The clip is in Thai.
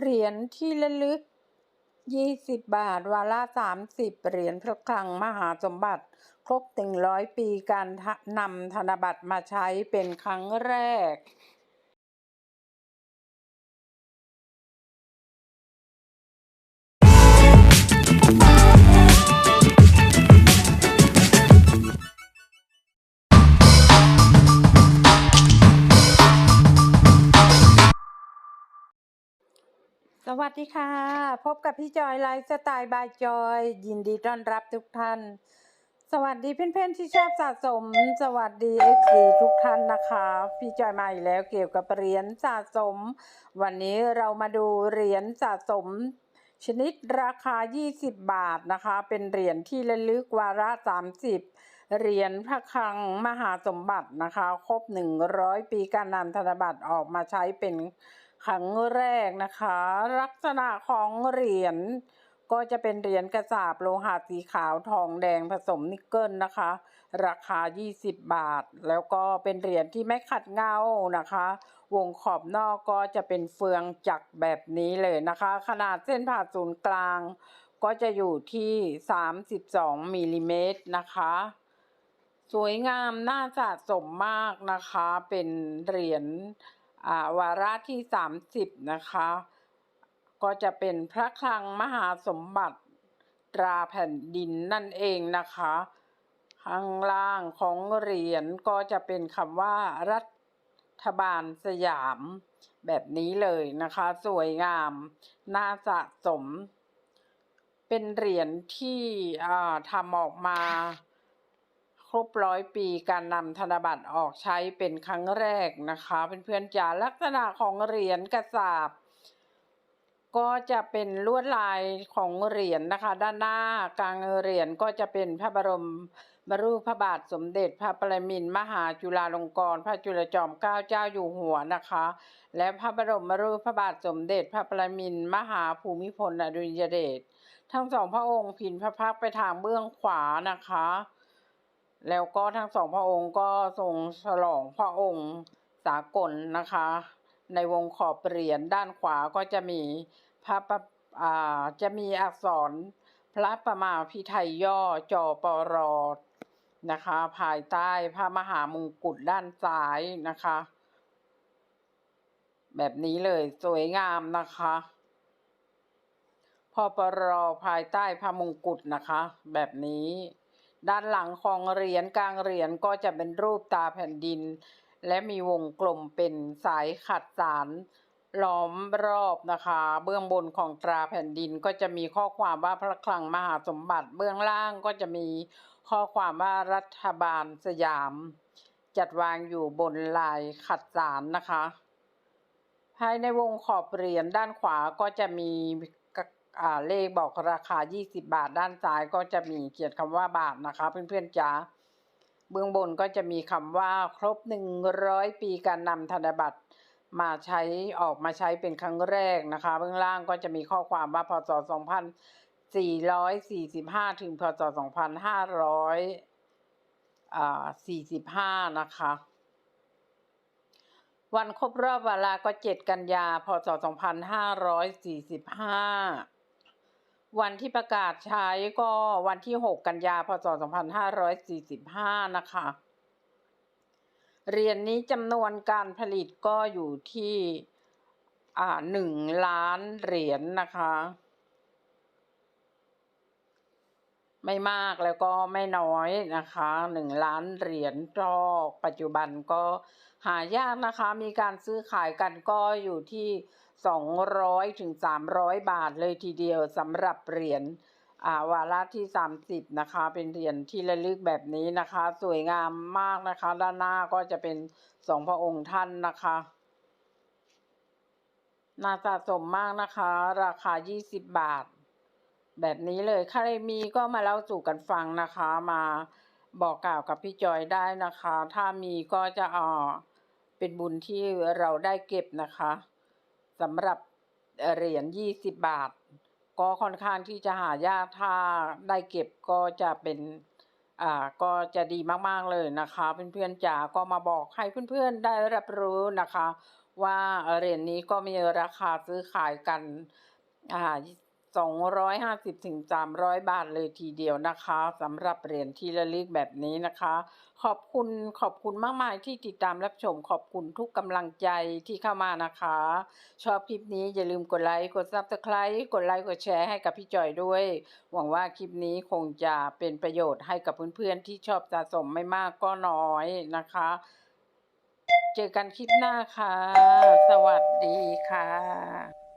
เหรียญที่ระลึก 20 บาท วาระ30 เหรียญพระคลังมหาสมบัติ ครบ 100 ปีการนำธนบัตรมาใช้เป็นครั้งแรก สวัสดีค่ะ พบกับพี่จอยไลฟ์สไตล์บายจอย ยินดีต้อนรับทุกท่าน สวัสดีเพื่อนๆที่ชอบสะสม สวัสดีเอฟซีทุกท่านนะคะ พี่จอยมาอีกแล้วเกี่ยวกับเหรียญสะสม วันนี้เรามาดูเหรียญสะสม ชนิดราคา 20 บาทนะคะ เป็นเหรียญที่ระลึกวาระ 30 เหรียญพระคลังมหาสมบัตินะคะ ครบ 100 ปีการนำธนบัตรออกมาใช้เป็น ครั้งแรกนะคะ ลักษณะของเหรียญก็จะเป็นเหรียญกระสาบโลหะสีขาวทองแดงผสมนิกเกิลนะคะ ราคา 20 บาท แล้วก็เป็นเหรียญที่ไม่ขัดเงานะคะ วงขอบนอกก็จะเป็นเฟืองจักรแบบนี้เลยนะคะ ขนาดเส้นผ่าศูนย์กลาง ก็จะอยู่ที่ 32มิลลิเมตรนะคะ สวยงามน่าสะสมมากนะคะ เป็นเหรียญ วาระที่ 30 นะคะ ก็จะเป็นพระคลังมหาสมบัติตราแผ่นดินนั่นเองนะคะ ข้างล่างของเหรียญก็จะเป็นคำว่ารัฐบาลสยาม แบบนี้เลยนะคะ สวยงาม น่าสะสม เป็นเหรียญที่อ่าทำออกมา ครบร้อยปีการนำธนบัตรออกใช้เป็นครั้งแรกนะคะเพื่อนๆจ๋าลักษณะของเหรียญกระสาบ ก็จะเป็นลวดลายของเหรียญนะคะ ด้านหน้ากลางเหรียญก็จะเป็นพระบรมบรูปพระบาทสมเด็จพระปรมินทรมหาจุฬาลงกรณ์พระจุลจอมเกล้าเจ้าอยู่หัวนะคะ และพระบรมรูปพระบาทสมเด็จพระปรมินทรมหาภูมิพลอดุลยเดชทั้งสองพระองค์พินพระพักไปทางเบื้องขวานะคะ แล้วก็ทั้งสองพระองค์ก็ทรงฉลองพระองค์สากลนะคะ ในวงขอบเหรียญด้านขวาก็จะมีพระประอ่าจะมีอักษรพระประมาพิไทยย่อจอปรอนะคะ ภายใต้พระมหามงกุฎด้านซ้ายนะคะ แบบนี้เลยสวยงามนะคะพอปรอภายใต้พระมงกุฎนะคะ แบบนี้ ด้านหลังของเหรียญกลางเหรียญก็จะเป็นรูปตาแผ่นดิน และมีวงกลมเป็นสายขัดสารล้อมรอบนะคะ เบื้องบนของตราแผ่นดินก็จะมีข้อความว่าพระคลังมหาสมบัติ เบื้องล่างก็จะมีข้อความว่ารัฐบาลสยาม จัดวางอยู่บนลายขัดสารนะคะ ภายในวงขอบเหรียญด้านขวาก็จะมี เลขบอกราคา 20 บาทด้านซ้ายก็จะมีเขียนคำว่าบาทนะคะ เพื่อนๆจ๋าเบื้องบนก็จะมีคำว่าครบ 100 ปีการนำธนบัตรมาใช้ออกมาใช้เป็นครั้งแรกนะคะเบื้องล่างก็จะมีข้อความว่าพศ 2445 ถึงพศ 2545 นะคะ วันครบรอบเวลาก็ 7 กันยา พศ 2545 วันที่ประกาศใช้ก็วันที่ 6 กันยาพศ 2545 นะคะ เหรียญนี้จำนวนการผลิตก็อยู่ที่อ่าหนึ่งล้านเหรียญนะคะ ไม่มากแล้วก็ไม่น้อยนะคะหนึ่งล้านเหรียญก็ปัจจุบันก็หายากนะคะ มีการซื้อขายกันก็อยู่ที่ สองร้อยถึงสามร้อยบาทเลยทีเดียวสำหรับเหรียญอาวาระที่สามสิบนะคะ เป็นเหรียญที่ระลึกแบบนี้นะคะ สวยงามมากนะคะ ด้านหน้าก็จะเป็นสองพระองค์ท่านนะคะน่าสะสมมากนะคะ ราคา 20 บาท แบบนี้เลยใครมีก็มาเล่าสู่กันฟังนะคะ มาบอกกล่าวกับพี่จอยได้นะคะ ถ้ามีก็จะอ่อเป็นบุญที่เราได้เก็บนะคะ สำหรับเหรียญ20บาท ก็ค่อนข้างที่จะหายากถ้าได้เก็บก็จะเป็นอ่าก็จะดีมากๆเลยนะคะ เพื่อนๆจ๋าก็มาบอกให้เพื่อนๆได้รับรู้นะคะ ว่าเหรียญนี้ก็มีราคาซื้อขายกันอ่า 250ถึง300 บาทเลยทีเดียวนะคะสำหรับเหรียญที่ระลึกแบบนี้นะคะ ขอบคุณขอบคุณมากมายที่ติดตามรับชม ขอบคุณทุกกำลังใจที่เข้ามานะคะ ชอบคลิปนี้อย่าลืมกดไลค์กด Subscribe กดไลค์กดแชร์ให้กับพี่จอยด้วย หวังว่าคลิปนี้คงจะเป็นประโยชน์ให้กับเพื่อนๆที่ชอบสะสมไม่มากก็น้อยนะคะ เจอกันคลิปหน้าค่ะ สวัสดีค่ะ